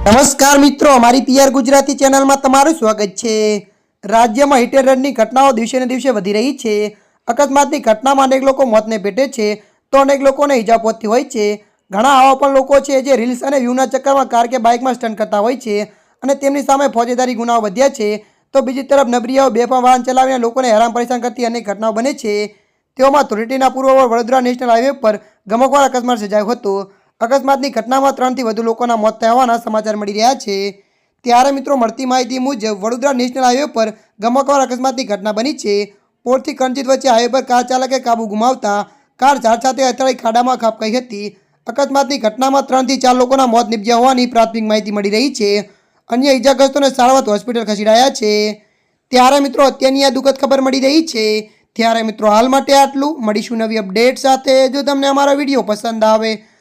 નમસ્કાર મિત્રો, અમારી પીઆર ગુજરાતી ચેનલમાં તમારું સ્વાગત છે. રાજ્યમાં હિટ એન્ડ ઘટનાઓ દિવસે ને દિવસે વધી રહી છે. અકસ્માતની ઘટનામાં અનેક લોકો મોતને ભેટે છે, તો અનેક લોકોને ઈજા પહોંચતી હોય છે. ઘણા આવા પણ લોકો છે જે રીલ્સ અને વ્યૂના ચક્કરમાં કાર કે બાઇકમાં સ્ટન્ટ કરતા હોય છે અને તેમની સામે ફોજદારી ગુનાઓ વધ્યા છે. તો બીજી તરફ નબરીયાઓ બેફામ વાહન ચલાવીને લોકોને હેરાન પરેશાન કરતી અનેક ઘટનાઓ બને છે. તેઓમાં ધૂળેટીના પૂર્વ વડોદરા નેશનલ હાઈવે પર ગમકવાર અકસ્માત સર્જાયો હતો. અકસ્માતની ઘટનામાં ત્રણથી વધુ લોકોના મોત થયા સમાચાર મળી રહ્યા છે. ત્યારે મિત્રો, મળતી માહિતી મુજબ, વડોદરા નેશનલ હાઈવે પર ગમકવાર અકસ્માતની ઘટના બની છે. પોરથી કંચિત વચ્ચે હાઈવે પર કાર ચાલકે કાબુ ગુમાવતા કાર ઝાડ સાથે અથડાઈ ખાડામાં ખાપકાઈ હતી. અકસ્માતની ઘટનામાં ત્રણથી ચાર લોકોના મોત નીપજ્યા હોવાની પ્રાથમિક માહિતી મળી રહી છે. અન્ય ઇજાગ્રસ્તોને સારવાર હોસ્પિટલ ખસેડાયા છે. ત્યારે મિત્રો, અત્યારની આ દુઃખદ ખબર મળી રહી છે. ત્યારે મિત્રો, હાલ માટે આટલું. મળીશું નવી અપડેટ સાથે. જો તમને અમારો વીડિયો પસંદ આવે